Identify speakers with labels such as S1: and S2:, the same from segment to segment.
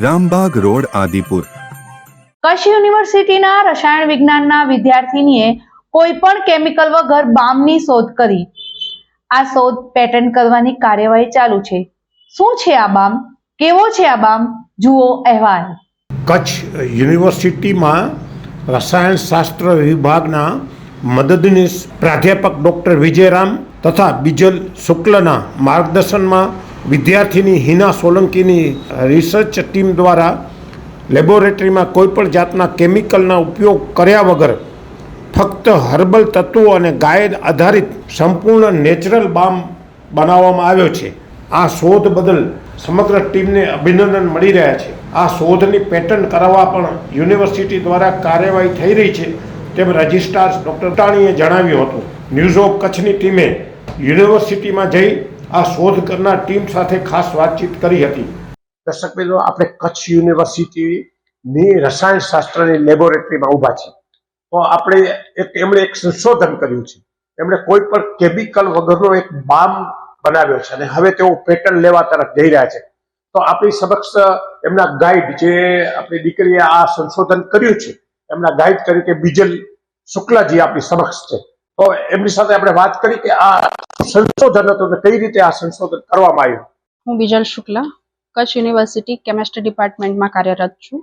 S1: Rambag road Adipur.
S2: Kutch યુનિવર્સિટીના રસાયણ વિજ્ઞાનના વિદ્યાર્થીનીએ કોઈ પણ કેમિકલ વગર બામની શોધ કરી. આ શોધ પેટર્ન કરવાની કાર્યવાહી ચાલુ છે. શું છે આ બામ? કેવો છે આ બામ? જુઓ અહેવાલ.
S3: કચ્છ યુનિવર્સિટીમાં રસાયણ શાસ્ત્ર વિભાગના મદદનીશ પ્રાધ્યાપક ડૉક્ટર વિજયરામ તથા બીજલ શુક્લના માર્ગદર્શનમાં વિદ્યાર્થીની હિના સોલંકીની રિસર્ચ ટીમ દ્વારા લેબોરેટરીમાં કોઈપણ જાતના કેમિકલના ઉપયોગ કર્યા વગર ફક્ત હર્બલ તત્વો અને ગાય આધારિત સંપૂર્ણ નેચરલ બામ બનાવવામાં આવ્યો છે. આ શોધ બદલ સમગ્ર ટીમને અભિનંદન મળી રહ્યા છે. આ શોધની પેટર્ન કરાવવા પણ યુનિવર્સિટી દ્વારા કાર્યવાહી થઈ રહી છે તેમ રજિસ્ટ્રાર ડૉક્ટર ટાણીએ જણાવ્યું હતું. ન્યૂઝ ઓફ કચ્છની ટીમે યુનિવર્સિટીમાં જઈ આ શોધ કરનાર ટીમ સાથે ખાસ વાતચીત કરી હતી. દર્શક મિત્રો, આપણે કચ્છ યુનિવર્સિટીની રસાયણશાસ્ત્રની લેબોરેટરીમાં ઊભા છીએ. તો આપણે એક, એમણે એક સંશોધન કર્યું છે. એમણે કોઈ પણ કેમિકલ વગરનો એક બામ બનાવ્યો છે અને હવે તેઓ પેટર્ન લેવા તરફ જઈ રહ્યા છે. તો આપણી સમક્ષ એમના ગાઈડ જે આપણી દીકરીએ આ સંશોધન કર્યું છે, એમના ગાઈડ તરીકે બીજલ શુક્લાજી આપણી સમક્ષ છે. તો એમની સાથે આપણે વાત કરી કે આ સંશોધન હતું કઈ રીતે આ સંશોધન કરવામાં આવ્યું?
S4: હું બીજલ શુક્લા, કચ્છ યુનિવર્સિટી કેમેસ્ટ્રી ડિપાર્ટમેન્ટમાં કાર્યરત છું.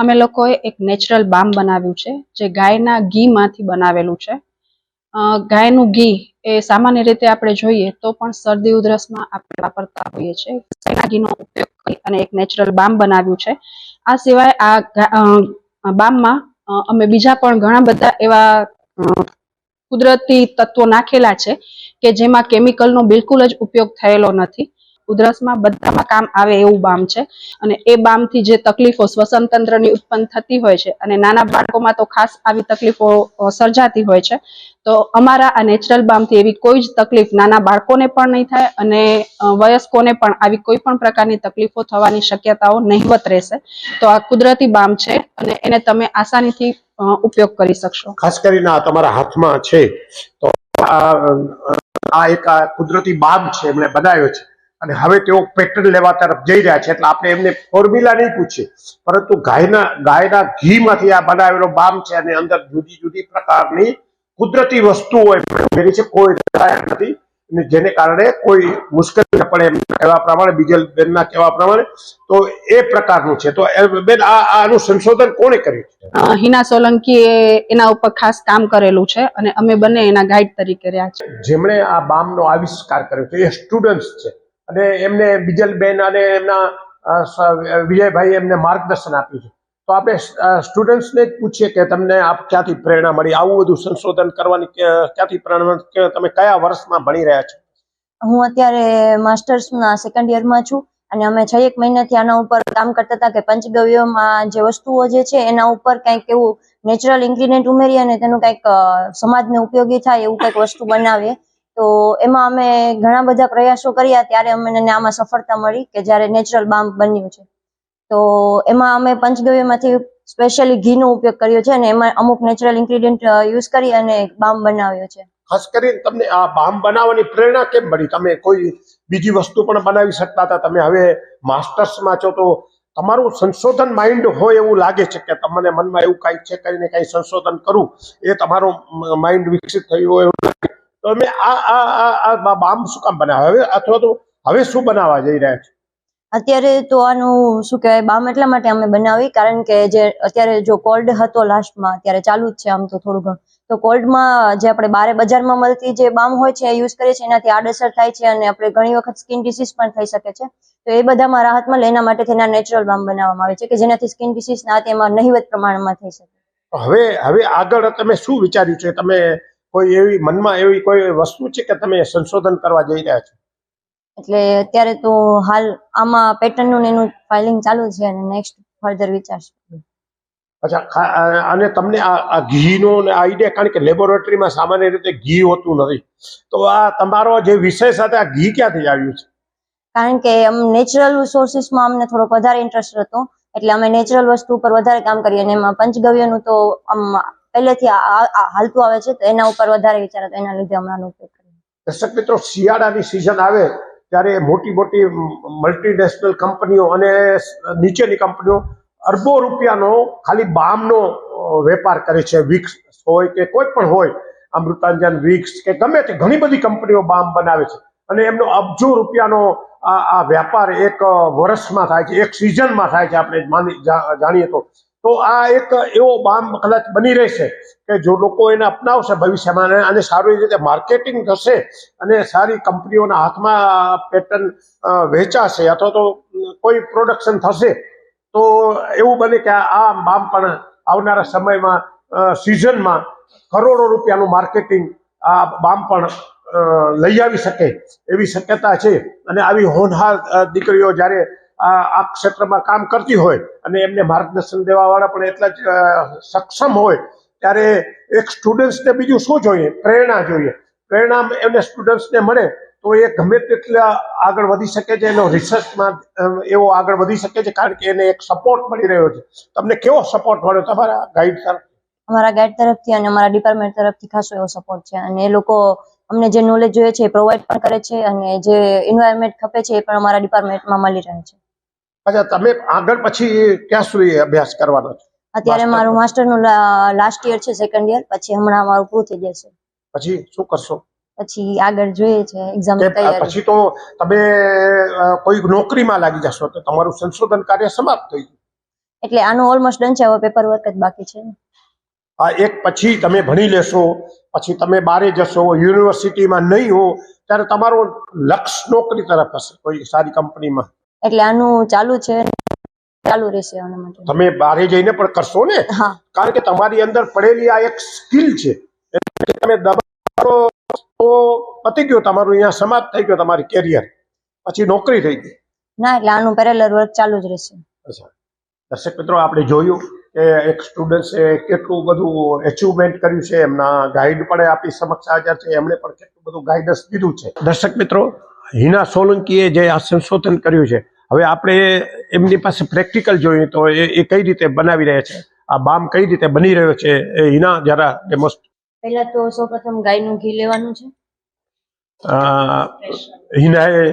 S4: અમે લોકોએ એક નેચરલ બામ બનાવ્યું છે, જે ગાયના ઘીમાંથી બનાવેલું છે. ગાયનું ઘી એ સામાન્ય રીતે આપણે જોઈએ તો પણ શરદી ઉધરસમાં આપણે વાપરતા હોઈએ છીએ. ગાયના ઘીનો ઉપયોગ કરી અને એક નેચરલ બામ બનાવ્યું છે. આ સિવાય આ બામમાં અમે બીજા પણ ઘણા બધા એવા કુદરતી તત્વો નાખેલા છે કે જેમાં કેમિકલનો બિલકુલ જ ઉપયોગ થયેલો નથી. ઉધરસમાં બધામાં કામ આવે એવું બામ છે. અને એ બામથી જે તકલીફો શ્વસન તંત્રની ઉત્પન્ન થતી હોય છે અને નાના બાળકોમાં તો ખાસ આવી તકલીફો સર્જાતી હોય છે. તો અમારા આ નેચરલ બામથી એવી કોઈ જ તકલીફ નાના બાળકોને પણ નહીં થાય અને વયસ્કોને પણ આવી કોઈ પણ પ્રકારની તકલીફો થવાની શક્યતાઓ નહીવત રહેશે. તો આ કુદરતી બામ છે અને એને તમે આસાનીથી ઉપયોગ કરી શકશો.
S3: ખાસ કરીને આ તમારા હાથમાં છે. તો આ એક કુદરતી બામ છે એમણે બનાવ્યો છે. અને હવે તેઓ પેટર્ન લેવા તરફ જઈ રહ્યા છે. એટલે આપણે એમને ફોર્મ્યુલા નહીં પૂછીએ. પરંતુ ગાયના ગાયના ઘીમાંથી આ બનાવેલો બામ છે અને અંદર જુદી જુદી પ્રકારની કુદરતી વસ્તુઓ એમણે છે. કોઈ નથી. અને જેને કારણે કોઈ મુશ્કેલી ન પડે એમ કહેવા પ્રમાણે બીજલ બેનના કહેવા પ્રમાણે તો એ પ્રકારનું છે. તો બેન આ આનું સંશોધન કોણે કર્યું
S4: હિના સોલંકી એના ઉપર ખાસ કામ કરેલું છે અને અમે બંને એના ગાઈડ તરીકે રહ્યા છે
S3: જેમણે આ બામનો આવિષ્કાર કર્યો છે એ સ્ટુડન્ટ્સ છે. અને એમને બીજલબેન અને એમના વિજયભાઈ એમને માર્ગદર્શન આપ્યું છે. તો આપણે સ્ટુડન્ટ્સને જ પૂછીએ કે તમને આપ ક્યાંથી પ્રેરણા મળી? આવું બધું સંશોધન કરવાની ક્યાંથી પ્રેરણા તમે કયા વર્ષમાં ભણી રહ્યા છો?
S5: હું અત્યારે માસ્ટર્સના સેકન્ડ યરમાં છું અને અમે છ એક મહિનાથી આના ઉપર કામ કરતા હતા કે પંચગવ્યમાં જે વસ્તુઓ જે છે એના ઉપર કંઈક એવું નેચરલ ઇન્ગ્રીડિયન્ટ ઉમેરીએ અને તેનું કંઈક સમાજને ઉપયોગી થાય એવું કંઈક વસ્તુ બનાવીએ. તો એમાં અમે ઘણા બધા પ્રયાસો કર્યા ત્યારે અમને આમાં સફળતા મળી કે જ્યારે નેચરલ બામ બન્યું છે. તો એમાં અમે પંચગવ્યમાંથી સ્પેશિયલી ઘીનો ઉપયોગ કર્યો છે અને એમાં અમુક નેચરલ ઇન્ગ્રીડિયન્ટ યુઝ કરી અને બામ બનાવ્યો છે.
S3: ખાસ કરીને તમને આ બામ બનાવવાની પ્રેરણા કેમ મળી? તમે કોઈ બીજી વસ્તુ પણ બનાવી શકતા હતા? તમે હવે માસ્ટર્સમાં છો તો તમારું સંશોધન માઇન્ડ હોય એવું લાગે છે કે તમને મનમાં એવું કાંઈક છે કરીને કાંઈ સંશોધન કરું, એ તમારું માઇન્ડ વિકસિત થયું હોય તો અમે આ આ આ બામ શું કામ બનાવે? હવે અથવા તો હવે શું બનાવવા જઈ રહ્યા છે?
S5: અત્યારે તો આનું શું કહેવાય બામ એટલા માટે અમે બનાવી કારણ કે જે અત્યારે જો કોલ્ડ હતો લાસ્ટમાં અત્યારે ચાલુ જ છે આમ તો થોડું ઘણું. તો કોલ્ડમાં જે આપણે બારે બજારમાં મળતી જે બામ હોય છે એ યુઝ કરીએ છીએ એનાથી આડઅસર થાય છે અને આપણે ઘણી વખત સ્કિન ડિસીઝ પણ થઈ શકે છે. તો એ બધામાં રાહત મળે એના માટે થઈને નેચરલ બામ બનાવવામાં આવે છે કે જેનાથી સ્કિન ડિસીઝ ના તેમાં નહિવત પ્રમાણમાં થઈ શકે.
S3: હવે હવે આગળ તમે શું વિચાર્યું છે? તમે કોઈ એવી મનમાં એવી કોઈ વસ્તુ છે કે તમે સંશોધન કરવા જઈ રહ્યા છો?
S5: એટલે અત્યારે તો હાલ આમાં પેટર્નનું ને એનું ફાઇલિંગ ચાલુ છે અને નેક્સ્ટ ફર્ધર વિચારશું.
S3: અચ્છા અને તમને આ ઘીનો આઈડિયા કારણ કે લેબોરેટરીમાં સામાન્ય રીતે ઘી હોતું નથી. તો આ તમારો જે વિષય સાથે આ ઘી ક્યાંથી આવ્યું છે?
S5: કારણ કે આમ નેચરલ સોર્સિસમાં અમને થોડોક વધારે ઇન્ટરેસ્ટ હતો. એટલે અમે નેચરલ વસ્તુ ઉપર વધારે કામ કરીએ અને એમાં પંચગવ્યનું તો આમ પહેલેથી હાલતું આવે છે, તો એના ઉપર વધારે વિચાર હતો, એના લીધે હમણાં ઉપયોગ કર્યો.
S3: દર્શક મિત્રો, શિયાળાની સિઝન આવે, ત્યારે મોટી મોટી મલ્ટીનેશનલ કંપનીઓ અને નીચેની કંપનીઓ અરબો રૂપિયાનો ખાલી બામનો વેપાર કરે છે. વિક્સ હોય કે કોઈ પણ હોય, અમૃતાંજન વિક્સ કે ગમે તે ઘણી બધી કંપનીઓ બામ બનાવે છે. અને એમનો અબજો રૂપિયાનો આ વ્યાપાર એક વર્ષમાં થાય છે, એક સિઝનમાં થાય છે, આપણે માની જાણીએ તો. તો આ એક એવો બામ કદાચ બની રહેશે કે જો લોકો એને અપનાવશે ભવિષ્યમાં અને સારી રીતે માર્કેટિંગ થશે અને સારી કંપનીઓના હાથમાં પેટર્ન વેચાશે અથવા તો કોઈ પ્રોડક્શન થશે, તો એવું બને કે આ બામ પણ આવનારા સમયમાં સિઝનમાં કરોડો રૂપિયાનું માર્કેટિંગ આ બામ પણ લઈ આવી શકે એવી શક્યતા છે. અને આવી હોનહાર દીકરીઓ જ્યારે આ ક્ષેત્રમાં કામ કરતી હોય અને એમને માર્ગદર્શન દેવાવાળા પણ એટલા જ સક્ષમ હોય, ત્યારે એક સ્ટુડન્ટ્સને બીજું શું જોઈએ? પ્રેરણા જોઈએ. પ્રેરણા એમને સ્ટુડન્ટ્સને મળે તો એ ગમે તેટલા આગળ વધી શકે છે, એનો રિસર્ચમાં એવો આગળ વધી શકે છે, કારણ કે એને એક સપોર્ટ મળી રહ્યો છે. તમને કેવો સપોર્ટ મળ્યો તમારા ગાઈડ તરફ
S5: અમારા ગાઈડ તરફથી અને અમારા ડિપાર્ટમેન્ટ તરફથી ખાસો એવો સપોર્ટ છે. અને એ લોકો અમને જે નોલેજ જોઈએ છે એ પ્રોવાઈડ પણ કરે છે અને જે એન્વાયરમેન્ટ ખપે છે એ પણ અમારા ડિપાર્ટમેન્ટમાં મળી રહે છે.
S3: અચ્છા તમે આગળ પછી ક્યાં સુધી અભ્યાસ કરવાનો છો?
S5: અત્યારે મારું માસ્ટરનું લાસ્ટ યર છે સેકન્ડ યર પછી હમણાં મારું પૂરું થઈ જશે.
S3: પછી શું કરશો?
S5: પછી આગળ જોઈએ છે એક્ઝામ તૈયારી.
S3: પછી તો તમે કોઈ નોકરીમાં લાગી જશો તો તમારું સંશોધન કાર્ય સમાપ્ત થઈ ગયું.
S5: એટલે આનું ઓલમોસ્ટ ડન છે હવે પેપર વર્ક જ બાકી છે.
S3: આ એક પછી તમે ભણી લેશો પછી તમે બારે જશો યુનિવર્સિટીમાં નહીં હો ત્યારે તમારું લક્ષ્ય નોકરી તરફ હશે કોઈ સારી કંપનીમાં
S5: એટલે આનું ચાલુ છે ચાલુ રહેશે આના માટે.
S3: તમે બહાર જઈને પણ કરશો ને?
S5: હા.
S3: કારણ કે તમારી અંદર પડેલી આ એક સ્કિલ છે. એટલે તમે દબાવો તો પતી ગયો તમારું અહીંયા સમાપ્ત થઈ ગયો તમારી કેરિયર પછી નોકરી થઈ ગઈ.
S5: ના એટલે આનું પેરેલર વર્ક ચાલુ જ રહેશે.
S3: અચ્છા. દર્શક મિત્રો આપણે જોયું કે એક સ્ટુડન્ટ્સે કેટલું બધું એચિવમેન્ટ કર્યું છે એમના ગાઈડ પણ આપણી સમક્ષ હાજર છે એમણે પણ કેટલું બધું ગાઈડન્સ દીધું છે. દર્શક મિત્રો હિના સોલંકીએ જે આ સંશોધન કર્યું છે હવે આપણે એમની પાસે પ્રેક્ટિકલ જોઈએ તો એ એ કઈ રીતે બનાવી રહ્યા છે? આ બામ કઈ રીતે બની રહ્યો છે? એ હિના જરા ડેમોસ્ટ
S5: પહેલા તો સૌપ્રથમ ગાયનું ઘી લેવાનું છે.
S3: હિનાએ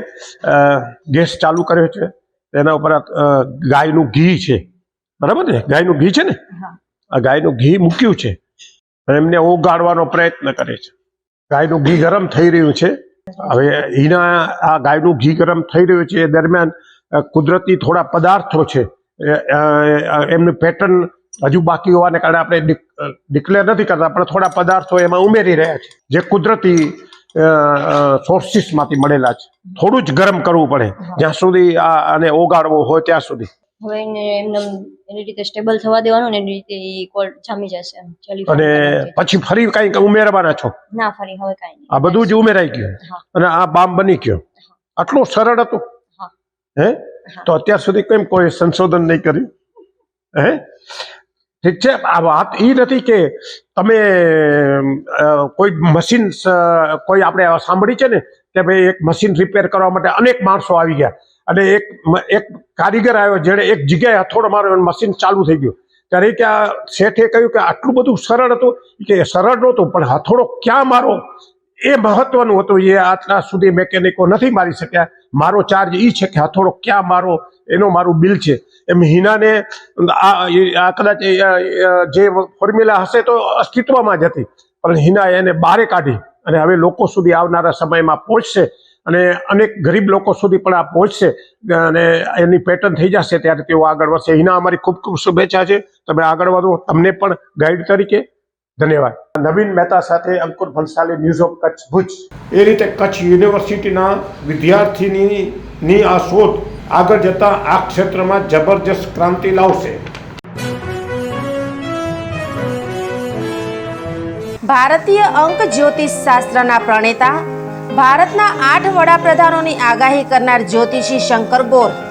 S3: ગેસ ચાલુ કર્યો છે. તેના ઉપર ગાયનું ઘી છે. બરાબર ને? ગાયનું ઘી છે ને? આ ગાયનું ઘી મૂક્યું છે. એમને ઓગાળવાનો પ્રયત્ન કરે છે. ગાયનું ઘી ગરમ થઈ રહ્યું છે. હવે હિના આ ગાયનું ઘી ગરમ થઈ રહ્યું છે એ દરમિયાન કુદરતી થોડા પદાર્થો છે. એમનું પેટર્ન હજુ બાકી હોવાને કારણે આપણે ડિક્લેર નથી કરતા પણ થોડા પદાર્થો એમાં ઉમેરી રહ્યા છે જે કુદરતી સોર્સિસમાંથી મળેલા છે. થોડું જ ગરમ કરવું પડે જ્યાં સુધી આ આને ઓગાળવો હોય ત્યાં સુધી.
S5: હવે એને એમને એની રીતે સ્ટેબલ થવા દેવાનું ને એની રીતે ઈ કોલ્ડ જામી જશે એમ
S3: અને પછી ફરી કંઈક ઉમેરવાના છો?
S5: ના ફરી હવે કાંઈ
S3: આ બધું જ ઉમેરાઈ ગયું. અને આ બામ બની ગયો. આટલું સરળ હતું?
S5: હા.
S3: તો અત્યાર સુધી કેમ કોઈ સંશોધન નહીં કર્યું? હે? ઠીક છે આ વાત એ નથી કે તમે કોઈ મશીન કોઈ આપણે સાંભળી છે ને કે ભાઈ એક મશીન રિપેર કરવા માટે અનેક માણસો આવી ગયા અને એક એક કારીગર આવ્યો જેણે એક જગ્યાએ હથોડો માર્યો અને મશીન ચાલુ થઈ ગયું. ત્યારે કે આ શેઠે કહ્યું કે આટલું બધું સરળ હતું. કે સરળ નહોતું પણ હથોડો ક્યાં મારો? એ મહત્વનું હતું, એ આટલા સુધી મેકેનિકો નથી મારી શક્યા. મારો ચાર્જ એ છે કે હથોડો ક્યાં મારો, એનો મારું બિલ છે. એમ હિનાને, આ કદાચ જે ફોર્મ્યુલા હશે તો અસ્તિત્વમાં જ હતી. પણ હિનાએ એને બારે કાઢી અને હવે લોકો સુધી આવનારા સમયમાં પહોંચશે અને અનેક ગરીબ લોકો સુધી પણ આ પહોંચશે અને એની પેટર્ન થઈ જશે. ત્યારે તેઓ આગળ વધશે. હિના અમારી ખૂબ ખૂબ શુભેચ્છા છે. તમે આગળ વધો. તમને પણ ગાઈડ તરીકે ધન્યવાદ. નવીન મહેતા સાથે અંકુર ભંસાલી ન્યૂઝ ઓફ કચ્છ ભુજ. એ રીતે કચ્છ યુનિવર્સિટીના વિદ્યાર્થીની આ શોધ આગળ જતા આ ક્ષેત્રમાં જબરજસ્ત ક્રાંતિ લાવશે.
S6: ભારતીય અંક જ્યોતિષ શાસ્ત્રના પ્રણેતા ભારતના આઠ વડાપ્રધાનોની આગાહી કરનાર જ્યોતિષી શંકર ગોર